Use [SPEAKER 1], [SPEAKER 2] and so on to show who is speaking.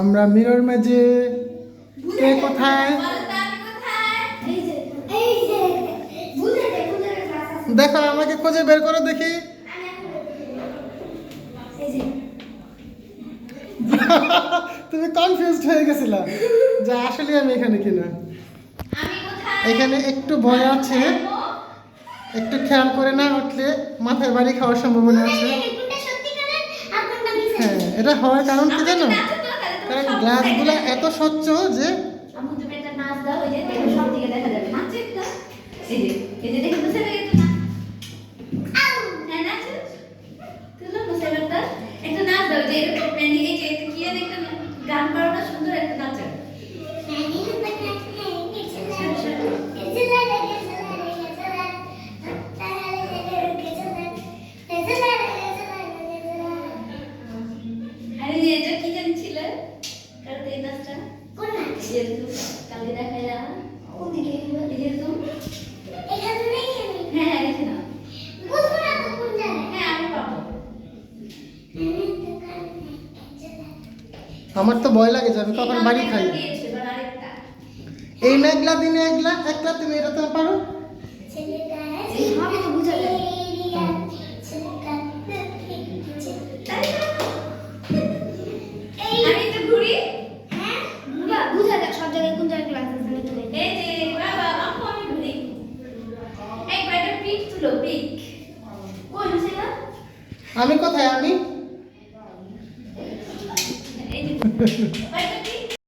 [SPEAKER 1] আমরা মিরর মাঝে কে কোথায়? দেখো আমাকে খুঁজে বের করো দেখি। তুমি কনফিউজড হয়ে গেছিলা যে আসলে আমি এখানে কিনা। এখানে একটু ভয় আছে। একটু খেয়াল করে না উঠলে মাথায় বাড়ি খাওয়ার সম্ভাবনা আছে। হ্যাঁ এটা হওয়ার কারণ কি জানো? কারণ গ্লাসগুলো এত স্বচ্ছ যে
[SPEAKER 2] একটা নাচ দাও যে দেখো কালকে যে হ্যাঁ হ্যাঁ হ্যাঁ
[SPEAKER 1] আমার তো ভয় লাগে আমি কখন বাড়ি খাই। এই মেঘলা দিনে একলা একলা তুমি এটা তো পারো?
[SPEAKER 3] তো
[SPEAKER 2] ঘুরি
[SPEAKER 3] হ্যাঁ বুঝা যায় সব জায়গায় কোন জায়গায় ক্লাস আছে আমি তো
[SPEAKER 2] এই যে বাবা আপু আমি ঘুরি একবার একটা পিক তুলো পিক কোন ছিল
[SPEAKER 1] আমি কোথায় আমি?